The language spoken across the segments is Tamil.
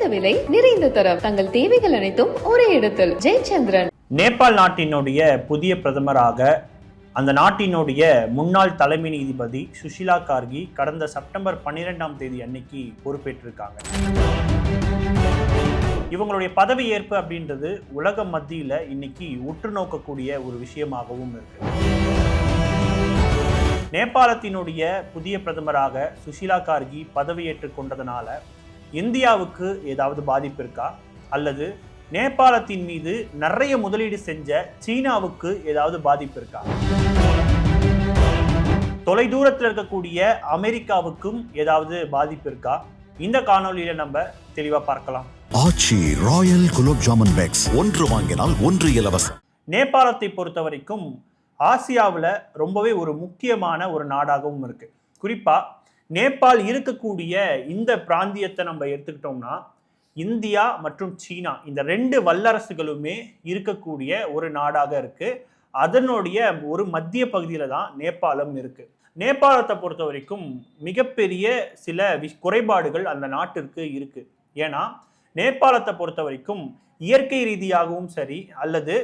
குறைந்த விலை நிறைந்த தரம். தங்கள் தேவைகள் அனைத்தும் ஒரே இடத்தில். ஜெயச்சந்திரன். நேபாள் நாட்டினுடைய புதிய பிரதமராக அந்த நாட்டினுடைய முன்னாள் தலைமை நீதிபதி சுஷிலா கார்கி கடந்த செப்டம்பர் பன்னிரெண்டாம் தேதி அன்னைக்கு பொறுப்பேற்றிருக்காங்க. இவங்களுடைய பதவி ஏற்பு அப்படின்றது உலக மத்தியில் இன்னைக்கு உற்று நோக்கக்கூடிய ஒரு விஷயமாகவும் இருக்கு. நேபாளத்தினுடைய புதிய பிரதமராக சுஷிலா கார்கி பதவியேற்றுக் கொண்டதனால இந்தியாவுக்கு ஏதாவது பாதிப்பு இருக்கா? அல்லது நேபாளத்தின் மீது நிறைய முதலீடு செஞ்ச சீனாவுக்கு ஏதாவது பாதிப்பு இருக்கா? தொலைதூரத்தில் இருக்கக்கூடிய அமெரிக்காவுக்கும் ஏதாவது பாதிப்பு இருக்கா? இந்த காணொளியில நம்ம தெளிவா பார்க்கலாம். Aachi royal gulab jamun packs. ஒன்று வாங்கினால் ஒன்று இலவசம். நேபாளத்தை பொறுத்த வரைக்கும் ஆசியாவில் ரொம்பவே ஒரு முக்கியமான ஒரு நாடாகவும் இருக்கு. குறிப்பா நேபாள் இருக்கக்கூடிய இந்த பிராந்தியத்தை நம்ம எடுத்துக்கிட்டோம்னா இந்தியா மற்றும் சீனா இந்த ரெண்டு வல்லரசுகளுமே இருக்கக்கூடிய ஒரு நாடாக இருக்கு. அதனுடைய ஒரு மத்திய பகுதியில் தான் நேபாளம் இருக்கு. நேபாளத்தை பொறுத்த வரைக்கும் மிகப்பெரிய சில வி- குறைபாடுகள் அந்த நாட்டிற்கு இருக்கு. ஏன்னா நேபாளத்தை பொறுத்த வரைக்கும் இயற்கை ரீதியாகவும் சரி அல்லது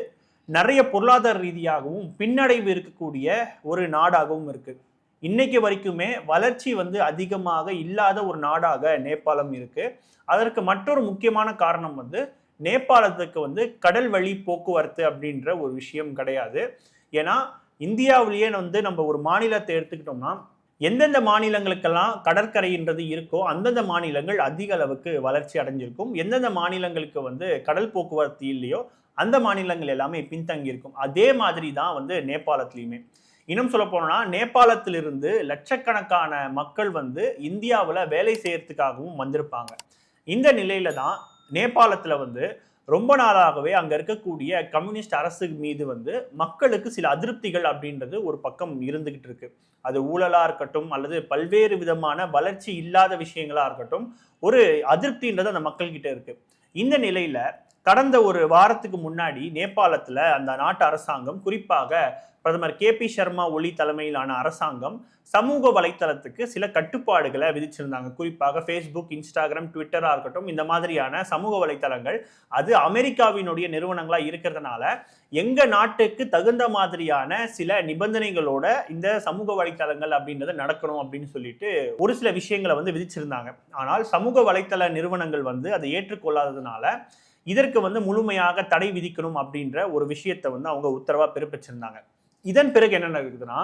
நிறைய பொருளாதார ரீதியாகவும் பின்னடைவு இருக்கக்கூடிய ஒரு நாடாகவும் இருக்குது இன்னைக்கு வரைக்குமே வளர்ச்சி வந்து அதிகமாக இல்லாத ஒரு நாடாக நேபாளம் இருக்கு. அதற்கு மற்றொரு முக்கியமான காரணம் வந்து நேபாளத்துக்கு வந்து கடல் வழி போக்குவரத்து அப்படின்ற ஒரு விஷயம் கிடையாது. ஏன்னா இந்தியாவிலேயே வந்து நம்ம ஒரு மாநிலத்தை எடுத்துக்கிட்டோம்னா எந்தெந்த மாநிலங்களுக்கெல்லாம் கடற்கரைன்றது இருக்கோ அந்தந்த மாநிலங்கள் அதிக அளவுக்கு வளர்ச்சி அடைஞ்சிருக்கும். எந்தெந்த மாநிலங்களுக்கு வந்து கடல் போக்குவரத்து இல்லையோ அந்த மாநிலங்கள் எல்லாமே பின்தங்கி இருக்கும் அதே மாதிரி தான் வந்து நேபாளத்துலேயுமே. இன்னும் சொல்ல போனோம்னா நேபாளத்திலிருந்து லட்சக்கணக்கான மக்கள் வந்து இந்தியாவில் வேலை செய்யறதுக்காகவும் வந்திருப்பாங்க. இந்த நிலையில தான் நேபாளத்தில் வந்து ரொம்ப நாளாகவே அங்கே இருக்கக்கூடிய கம்யூனிஸ்ட் அரசு மீது வந்து மக்களுக்கு சில அதிருப்திகள் அப்படின்றது ஒரு பக்கம் இருந்துகிட்டு இருக்கு. அது ஊழலாக இருக்கட்டும் அல்லது பல்வேறு விதமான வளர்ச்சி இல்லாத விஷயங்களாக இருக்கட்டும் ஒரு அதிருப்தின்றது அந்த மக்கள்கிட்ட இருக்கு. இந்த நிலையில கடந்த ஒரு வாரத்துக்கு முன்னாடி நேபாளத்தில் அந்த நாட்டு அரசாங்கம் குறிப்பாக பிரதமர் கே பி சர்மா ஒலி தலைமையிலான அரசாங்கம் சமூக வலைத்தளத்துக்கு சில கட்டுப்பாடுகளை விதிச்சிருந்தாங்க. குறிப்பாக ஃபேஸ்புக் இன்ஸ்டாகிராம் ட்விட்டராக இருக்கட்டும் இந்த மாதிரியான சமூக வலைத்தளங்கள் அது அமெரிக்காவினுடைய நிறுவனங்களாக இருக்கிறதுனால எங்கள் நாட்டுக்கு தகுந்த மாதிரியான சில நிபந்தனைகளோட இந்த சமூக வலைத்தளங்கள் அப்படின்றத நடக்கணும் அப்படின்னு சொல்லிட்டு ஒரு சில விஷயங்களை வந்து விதிச்சிருந்தாங்க. ஆனால் சமூக வலைத்தள நிறுவனங்கள் வந்து அதை ஏற்றுக்கொள்ளாததுனால இதற்கு வந்து முழுமையாக தடை விதிக்கணும் அப்படின்ற ஒரு விஷயத்தை வந்து அவங்க உத்தரவா பிறப்பிச்சிருந்தாங்க. இதன் பிறகு என்ன நடக்குதுன்னா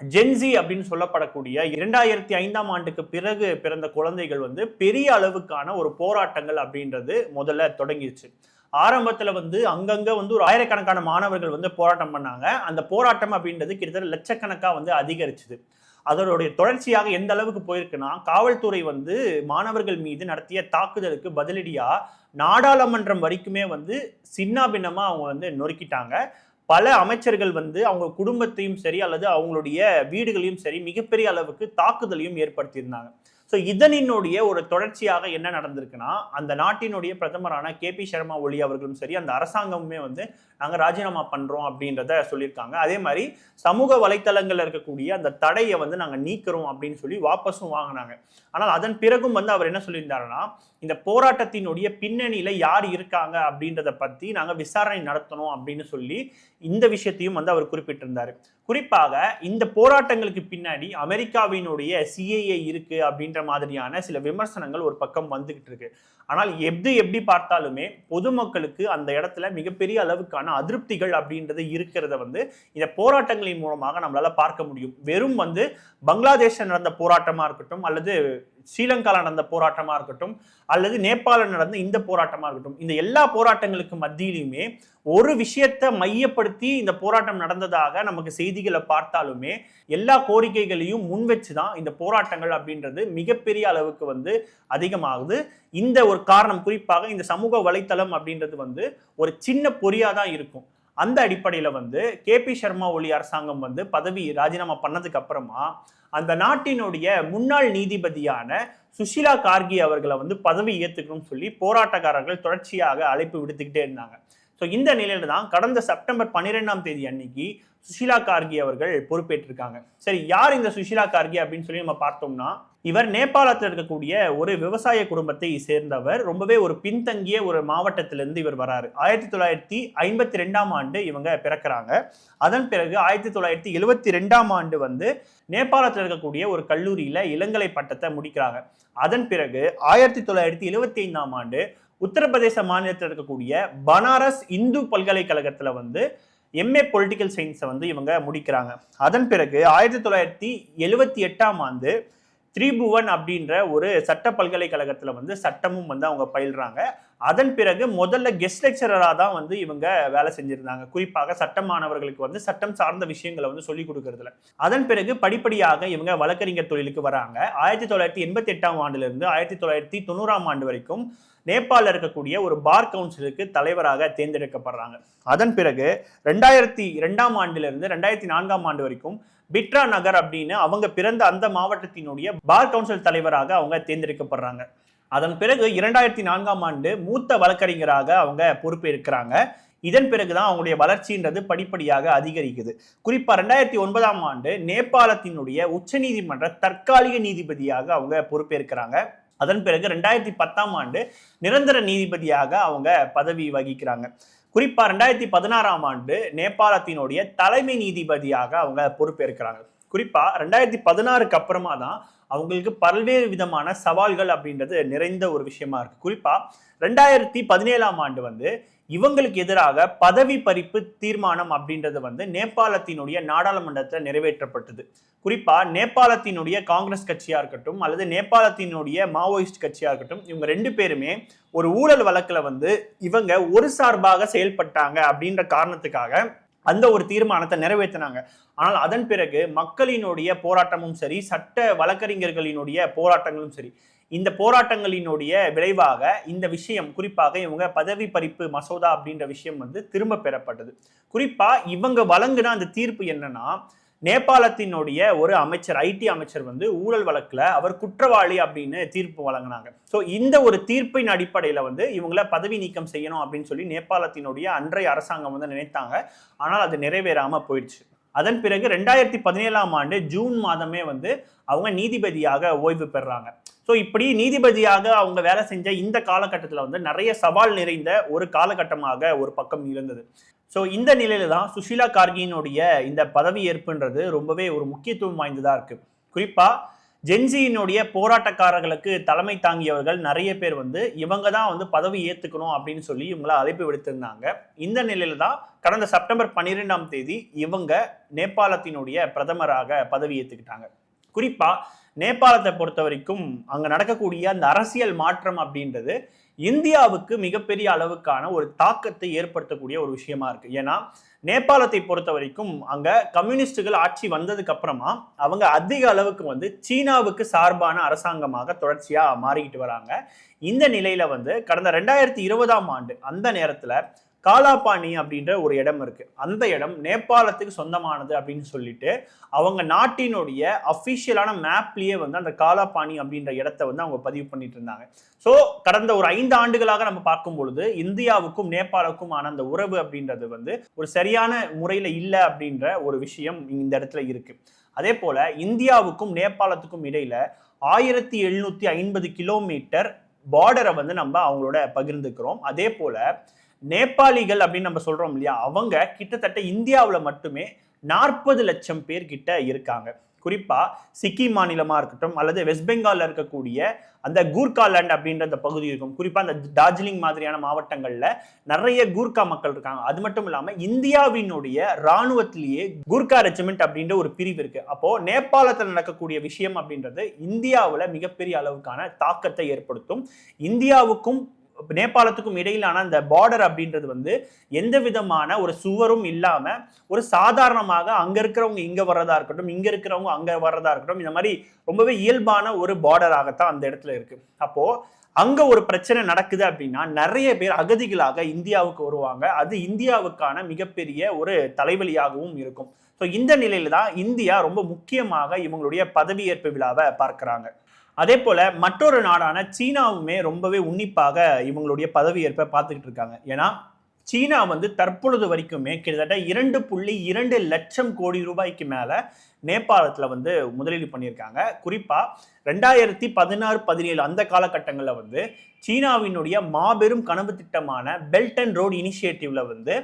ஜென்சி அப்படின்னு சொல்லப்படக்கூடிய இரண்டாயிரத்தி ஐந்தாம் ஆண்டுக்கு பிறகு பிறந்த குழந்தைகள் வந்து பெரிய அளவுக்கான ஒரு போராட்டங்கள் அப்படின்றது முதல்ல தொடங்கிடுச்சு. ஆரம்பத்துல வந்து அங்கங்க வந்து ஒரு ஆயிரக்கணக்கான மாணவர்கள் வந்து போராட்டம் பண்ணாங்க. அந்த போராட்டம் அப்படின்றது கிட்டத்தட்ட லட்சக்கணக்கா வந்து அதிகரிச்சுது. அதனுடைய தொடர்ச்சியாக எந்த அளவுக்கு போயிருக்குன்னா காவல்துறை வந்து மாணவர்கள் மீது நடத்திய தாக்குதலுக்கு பதிலடியா நாடாளுமன்றம் வரைக்குமே வந்து சின்னாபின்னமாக அவங்க வந்து நொறுக்கிட்டாங்க. பல அமைச்சர்கள் வந்து அவங்க குடும்பத்தையும் சரி அல்லது அவங்களுடைய வீடுகளையும் சரி மிகப்பெரிய அளவுக்கு தாக்குதலையும் ஏற்படுத்தியிருந்தாங்க. ஸோ இதனினுடைய ஒரு தொடர்ச்சியாக என்ன நடந்திருக்குன்னா அந்த நாட்டினுடைய பிரதமரான கே பி சர்மா ஒலி அவர்களும் சரி அந்த அரசாங்கமுமே வந்து நாங்கள் ராஜினாமா பண்ணுறோம் அப்படின்றத சொல்லியிருக்காங்க. அதே மாதிரி சமூக வலைத்தளங்களில் இருக்கக்கூடிய அந்த தடையை வந்து நாங்கள் நீக்கிறோம் அப்படின்னு சொல்லி வாபஸும் வாங்கினாங்க. ஆனால் அதன் பிறகும் வந்து அவர் என்ன சொல்லியிருந்தாருன்னா இந்த போராட்டத்தினுடைய பின்னணியில் யார் இருக்காங்க அப்படின்றத பற்றி நாங்கள் விசாரணை நடத்தணும் அப்படின்னு சொல்லி இந்த விஷயத்தையும் வந்து அவர் குறிப்பிட்டிருந்தார். குறிப்பாக இந்த போராட்டங்களுக்கு பின்னாடி அமெரிக்காவினுடைய சிஏஏ இருக்கு அப்படின்ற மாதிரியான சில விமர்சனங்கள் ஒரு பக்கம் வந்துகிட்டு இருக்கு. ஆனால் எது எப்படி பார்த்தாலுமே பொதுமக்களுக்கு அந்த இடத்துல மிகப்பெரிய அளவுக்கான அதிருப்திகள் அப்படின்றது இருக்கிறத வந்து இந்த போராட்டங்களின் மூலமாக நம்மளால பார்க்க முடியும். வெறும் வந்து பங்களாதேஷ நடந்த போராட்டமா இருக்கட்டும் அல்லது ஸ்ரீலங்கா நடந்த போராட்டமாக இருக்கட்டும் அல்லது நேபாளம் நடந்த இந்த போராட்டமாக இருக்கட்டும் இந்த எல்லா போராட்டங்களுக்கு மத்தியிலையுமே ஒரு விஷயத்தை மையப்படுத்தி இந்த போராட்டம் நடந்ததாக நமக்கு செய்திகளை பார்த்தாலுமே எல்லா கோரிக்கைகளையும் முன் வச்சு தான் இந்த போராட்டங்கள் அப்படின்றது மிகப்பெரிய அளவுக்கு வந்து அதிகமாகுது. இந்த ஒரு காரணம் குறிப்பாக இந்த சமூக வலைத்தளம் அப்படின்றது வந்து ஒரு சின்ன பொறியாக தான் இருக்கும். அந்த அடிப்படையில் வந்து கே பி சர்மா ஒலி அரசாங்கம் வந்து பதவி ராஜினாமா பண்ணதுக்கு அப்புறமா அந்த நாட்டினுடைய முன்னாள் நீதிபதியான சுஷிலா கார்கி அவர்களை வந்து பதவி ஏற்றுக்கணும்னு சொல்லி போராட்டக்காரர்கள் தொடர்ச்சியாக அழைப்பு விடுத்துக்கிட்டே இருந்தாங்க. ஸோ இந்த நிலையில தான் கடந்த செப்டம்பர் பன்னிரெண்டாம் தேதி அன்னைக்கு சுஷிலா கார்கி அவர்கள் பொறுப்பேற்றிருக்காங்க. சரி யார் இந்த சுஷிலா கார்கி அப்படின்னு சொல்லி நம்ம பார்த்தோம்னா இவர் நேபாளத்தில் இருக்கக்கூடிய ஒரு விவசாய குடும்பத்தை சேர்ந்தவர். ரொம்பவே ஒரு பின்தங்கிய ஒரு மாவட்டத்திலிருந்து இவர் வராரு. ஆயிரத்தி தொள்ளாயிரத்தி ஐம்பத்தி ரெண்டாம் ஆண்டு இவங்க பிறக்கிறாங்க. அதன் பிறகு ஆயிரத்தி தொள்ளாயிரத்தி எழுவத்தி ரெண்டாம் ஆண்டு வந்து நேபாளத்தில் இருக்கக்கூடிய ஒரு கல்லூரியில இளங்கலை பட்டத்தை முடிக்கிறாங்க. அதன் பிறகு ஆயிரத்தி தொள்ளாயிரத்தி எழுவத்தி ஐந்தாம் ஆண்டு உத்தரப்பிரதேச மாநிலத்தில் இருக்கக்கூடிய பனாரஸ் இந்து பல்கலைக்கழகத்தில் வந்து எம்ஏ பொலிட்டிக்கல் சயின்ஸை வந்து இவங்க முடிக்கிறாங்க. அதன் பிறகு ஆயிரத்தி தொள்ளாயிரத்தி எழுவத்தி எட்டாம் ஆண்டு திரிபுவன் அப்படின்ற ஒரு சட்ட பல்கலைக்கழகத்தில் வந்து சட்டமும் வந்து அவங்க பயில்றாங்க. அதன் பிறகு முதல்ல கெஸ்ட் லெக்சரராக தான் வந்து இவங்க வேலை செஞ்சுருந்தாங்க. குறிப்பாக சட்ட மாணவர்களுக்கு வந்து சட்டம் சார்ந்த விஷயங்களை வந்து சொல்லிக் கொடுக்கறதுல. அதன் பிறகு படிப்படியாக இவங்க வழக்கறிஞர் தொழிலுக்கு வராங்க. ஆயிரத்தி தொள்ளாயிரத்தி எண்பத்தி எட்டாம் ஆண்டுலேருந்து ஆயிரத்தி தொள்ளாயிரத்தி தொண்ணூறாம் ஆண்டு வரைக்கும் நேபாளில் இருக்கக்கூடிய ஒரு பார் கவுன்சிலுக்கு தலைவராக தேர்ந்தெடுக்கப்படுறாங்க. அதன் பிறகு ரெண்டாயிரத்தி ரெண்டாம் ஆண்டிலிருந்து ரெண்டாயிரத்தி நான்காம் ஆண்டு வரைக்கும் பிட்ரா நகர் அப்படின்னு அவங்க பிறந்த அந்த மாவட்டத்தினுடைய பார் கவுன்சில் தலைவராக அவங்க தேர்ந்தெடுக்கப்படுறாங்க. அதன் பிறகு இரண்டாயிரத்தி நான்காம் ஆண்டு மூத்த வழக்கறிஞராக அவங்க பொறுப்பேற்கிறாங்க. இதன் பிறகுதான் அவங்களுடைய வளர்ச்சின்றது படிப்படியாக அதிகரிக்குது. குறிப்பா ரெண்டாயிரத்தி ஒன்பதாம் ஆண்டு நேபாளத்தினுடைய உச்சநீதிமன்ற தற்காலிக நீதிபதியாக அவங்க பொறுப்பேற்கிறாங்க. அதன் பிறகு ரெண்டாயிரத்தி பத்தாம் ஆண்டு நிரந்தர நீதிபதியாக அவங்க பதவி வகிக்கிறாங்க. குறிப்பாக ரெண்டாயிரத்தி பதினாறாம் ஆண்டு நேபாளத்தினுடைய தலைமை நீதிபதியாக அவங்க பொறுப்பேற்கிறாங்க. குறிப்பாக ரெண்டாயிரத்தி பதினாறுக்கு அப்புறமா தான் அவங்களுக்கு பல்வேறு விதமான சவால்கள் அப்படின்றது நிறைந்த ஒரு விஷயமா இருக்கு. குறிப்பாக ரெண்டாயிரத்தி பதினேழாம் ஆண்டு வந்து இவங்களுக்கு எதிராக பதவி பறிப்பு தீர்மானம் அப்படின்றது வந்து நேபாளத்தினுடைய நாடாளுமன்றத்தில் நிறைவேற்றப்பட்டது. குறிப்பாக நேபாளத்தினுடைய காங்கிரஸ் கட்சியாக இருக்கட்டும் அல்லது நேபாளத்தினுடைய மாவோயிஸ்ட் கட்சியாக இருக்கட்டும் இவங்க ரெண்டு பேருமே ஒரு ஊழல் வழக்கில் வந்து இவங்க ஒரு சார்பாக செயல்பட்டாங்க அப்படின்ற காரணத்துக்காக அந்த ஒரு தீர்மானத்தை நிறைவேற்றினாங்க. ஆனால் அதன் பிறகு மக்களினுடைய போராட்டமும் சரி சட்ட வழக்கறிஞர்களினுடைய போராட்டங்களும் சரி இந்த போராட்டங்களினுடைய விளைவாக இந்த விஷயம் குறிப்பாக இவங்க பதவி பறிப்பு மசோதா அப்படின்ற விஷயம் வந்து திரும்ப பெறப்பட்டது. குறிப்பாக இவங்க வழங்கின அந்த தீர்ப்பு என்னன்னா நேபாளத்தினுடைய ஒரு அமைச்சர் ஐடி அமைச்சர் வந்து ஊழல் வழக்கில் அவர் குற்றவாளி அப்படின்னு தீர்ப்பு வழங்கினாங்க. ஸோ இந்த ஒரு தீர்ப்பின் அடிப்படையில் வந்து இவங்கள பதவி நீக்கம் செய்யணும் அப்படின்னு சொல்லி நேபாளத்தினுடைய அன்றைய அரசாங்கம் வந்து நினைத்தாங்க. ஆனால் அது நிறைவேறாமல் போயிடுச்சு. அதன் பிறகு ரெண்டாயிரத்தி பதினேழாம் ஆண்டு ஜூன் மாதமே வந்து அவங்க நீதிபதியாக ஓய்வு பெறாங்க. ஸோ இப்படி நீதிபதியாக அவங்க வேலை செஞ்ச இந்த காலகட்டத்தில் வந்து நிறைய சவால் நிறைந்த ஒரு காலகட்டமாக ஒரு பக்கம் இருந்தது. ஸோ இந்த நிலையில தான் சுஷீலா கார்கியினுடைய இந்த பதவி ஏற்புன்றது ரொம்பவே ஒரு முக்கியத்துவம் வாய்ந்ததாக இருக்குது குறிப்பாக ஜென்சியினுடைய போராட்டக்காரர்களுக்கு தலைமை தாங்கியவர்கள் நிறைய பேர் வந்து இவங்க தான் வந்து பதவி ஏற்றுக்கணும் அப்படின்னு சொல்லி இவங்கள அழைப்பு விடுத்திருந்தாங்க. இந்த நிலையில தான் கடந்த செப்டம்பர் பன்னிரெண்டாம் தேதி இவங்க நேபாளத்தினுடைய பிரதமராக பதவி ஏற்றுக்கிட்டாங்க குறிப்பாக நேபாளத்தை பொறுத்த வரைக்கும் அங்கே நடக்கக்கூடிய அந்த அரசியல் மாற்றம் அப்படின்றது இந்தியாவுக்கு மிகப்பெரிய அளவுக்கான ஒரு தாக்கத்தை ஏற்படுத்தக்கூடிய ஒரு விஷயமா இருக்கு. ஏன்னா நேபாளத்தை பொறுத்த வரைக்கும் அங்க கம்யூனிஸ்டுகள் ஆட்சி வந்ததுக்கு அப்புறமா அவங்க அதிக அளவுக்கு வந்து சீனாவுக்கு சார்பான அரசாங்கமாக தொடர்ச்சியா மாறிக்கிட்டு வராங்க. இந்த நிலையில வந்து கடந்த ரெண்டாயிரத்தி இருபதாம் ஆண்டு அந்த நேரத்துல காலாபாணி அப்படின்ற ஒரு இடம் இருக்கு. அந்த இடம் நேபாளத்துக்கு சொந்தமானது அப்படின்னு சொல்லிட்டு அவங்க நாட்டினுடைய அஃபிஷியலான மேப்லேயே வந்து அந்த காலாபாணி அப்படின்ற இடத்த வந்து அவங்க பதிவு பண்ணிட்டு இருந்தாங்க. ஸோ கடந்த ஒரு ஐந்து ஆண்டுகளாக நம்ம பார்க்கும் பொழுது இந்தியாவுக்கும் நேபாளுக்குமான அந்த உறவு அப்படின்றது வந்து ஒரு சரியான முறையில் இல்லை அப்படின்ற ஒரு விஷயம் இந்த இடத்துல இருக்கு. அதே போல இந்தியாவுக்கும் நேபாளத்துக்கும் இடையில ஆயிரத்தி எழுநூத்தி ஐம்பது கிலோமீட்டர் பார்டரை வந்து நம்ம அவங்களோட பகிர்ந்துக்கிறோம். அதே போல நேபாளிகள் அப்படின்னு நம்ம சொல்றோம் இல்லையா அவங்க கிட்டத்தட்ட இந்தியாவில் மட்டுமே நாற்பது லட்சம் பேர் கிட்ட இருக்காங்க. குறிப்பா சிக்கிம் மாநிலமா இருக்கட்டும் அல்லது வெஸ்ட் பெங்கால்ல இருக்கக்கூடிய அந்த கூர்காலேண்ட் அப்படின்ற அந்த பகுதி இருக்கும். குறிப்பா அந்த டார்ஜிலிங் மாதிரியான மாவட்டங்கள்ல நிறைய கூர்கா மக்கள் இருக்காங்க. அது மட்டும் இல்லாம இந்தியாவினுடைய ராணுவத்திலேயே கூர்கா ரெஜிமெண்ட் அப்படின்ற ஒரு பிரிவு இருக்கு. அப்போ நேபாளத்தில் நடக்கக்கூடிய விஷயம் அப்படின்றது இந்தியாவில் மிகப்பெரிய அளவுக்கான தாக்கத்தை ஏற்படுத்தும். இந்தியாவுக்கும் நேபாளத்துக்கும் இடையிலான அந்த பார்டர் அப்படின்றது வந்து எந்த விதமான ஒரு சுவரும் இல்லாம ஒரு சாதாரணமாக அங்க இருக்கிறவங்க இங்க வர்றதா இருக்கட்டும் இங்க இருக்கிறவங்க அங்க வர்றதா இருக்கட்டும் இந்த மாதிரி ரொம்பவே இயல்பான ஒரு பார்டராகத்தான் அந்த இடத்துல இருக்கு. அப்போ அங்க ஒரு பிரச்சனை நடக்குது அப்படின்னா நிறைய பேர் அகதிகளாக இந்தியாவுக்கு வருவாங்க. அது இந்தியாவுக்கான மிகப்பெரிய ஒரு தலைவலியாகவும் இருக்கும். ஸோ இந்த நிலையில தான் இந்தியா ரொம்ப முக்கியமாக இவங்களுடைய பதவியேற்பு விழாவை பார்க்குறாங்க. அதே போல் மற்றொரு நாடான சீனாவுமே ரொம்பவே உன்னிப்பாக இவங்களுடைய பதவியேற்பை பார்த்துக்கிட்டு இருக்காங்க. ஏன்னா சீனா வந்து தற்பொழுது வரைக்குமே கிட்டத்தட்ட இரண்டு புள்ளி இரண்டு லட்சம் கோடி ரூபாய்க்கு மேலே நேபாளத்தில் வந்து முதலீடு பண்ணியிருக்காங்க. குறிப்பாக ரெண்டாயிரத்தி பதினாறு பதினேழு அந்த காலகட்டங்களில் வந்து சீனாவினுடைய மாபெரும் கனவு திட்டமான பெல்ட் அண்ட் ரோடு இனிஷியேட்டிவ்ல வந்து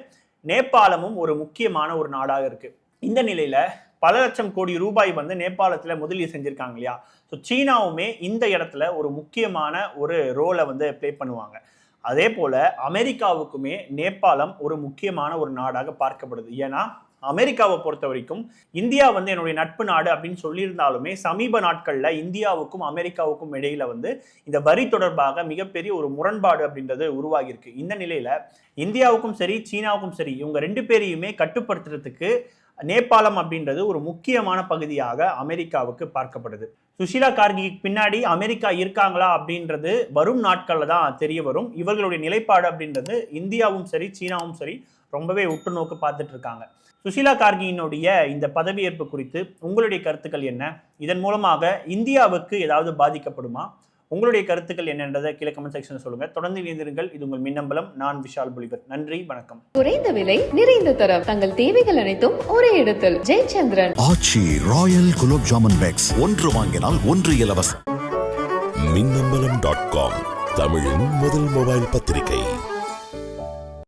நேபாளமும் ஒரு முக்கியமான ஒரு நாடாக இருக்குது இந்த நிலையில் பல லட்சம் கோடி ரூபாய் வந்து நேபாளத்தில் முதலீடு செஞ்சுருக்காங்க இல்லையா? ஸோ சீனாவுமே இந்த இடத்துல ஒரு முக்கியமான ஒரு ரோலை வந்து ப்ளே பண்ணுவாங்க. அதே போல் அமெரிக்காவுக்குமே நேபாளம் ஒரு முக்கியமான ஒரு நாடாக பார்க்கப்படுது. ஏன்னா அமெரிக்காவை பொறுத்த வரைக்கும் இந்தியா வந்து என்னுடைய நட்பு நாடு அப்படின்னு சொல்லியிருந்தாலுமே சமீப நாட்களில் இந்தியாவுக்கும் அமெரிக்காவுக்கும் இடையில வந்து இந்த வரி தொடர்பாக மிகப்பெரிய ஒரு முரண்பாடு அப்படின்றது உருவாகியிருக்கு. இந்த நிலையில இந்தியாவுக்கும் சரி சீனாவுக்கும் சரி இவங்க ரெண்டு பேரையுமே கட்டுப்படுத்துறதுக்கு நேபாளம் அப்படின்றது ஒரு முக்கியமான பகுதியாக அமெரிக்காவுக்கு பார்க்கப்படுது. சுஷீலா கார்கிக்கு பின்னாடி அமெரிக்கா இருக்காங்களா அப்படின்றது வரும் நாட்களில் தான் தெரிய வரும். இவர்களுடைய நிலைப்பாடு அப்படின்றது இந்தியாவும் சரி சீனாவும் சரி ரொம்பவே உற்று நோக்கு பார்த்துட்டு இருக்காங்க. சுஷீலா கார்கியினுடைய இந்த பதவியேற்பு குறித்து உங்களுடைய கருத்துக்கள் என்ன? இதன் மூலமாக இந்தியாவுக்கு ஏதாவது பாதிக்கப்படுமா? உங்களுடைய கருத்துக்கள் என்னன்றதை கீழே கமெண்ட் செக்ஷன் சொல்லுங்க. தொடர்ந்து இணைந்திருங்கள். இது உங்கள் மின்னம்பலம். நான் விஷால் புலிவர் நன்றி. வணக்கம். குறைந்த விலை நிறைந்த தரம். தங்கள் தேவைகள் அனைத்தும் ஒரே இடத்தில். Jayachandran. Aachi royal gulab jamun packs. ஒன்று வாங்கினால் ஒன்று இலவசம். மின்னம்பலம் டாட் காம் தமிழின் முதல் மொபைல் பத்திரிகை.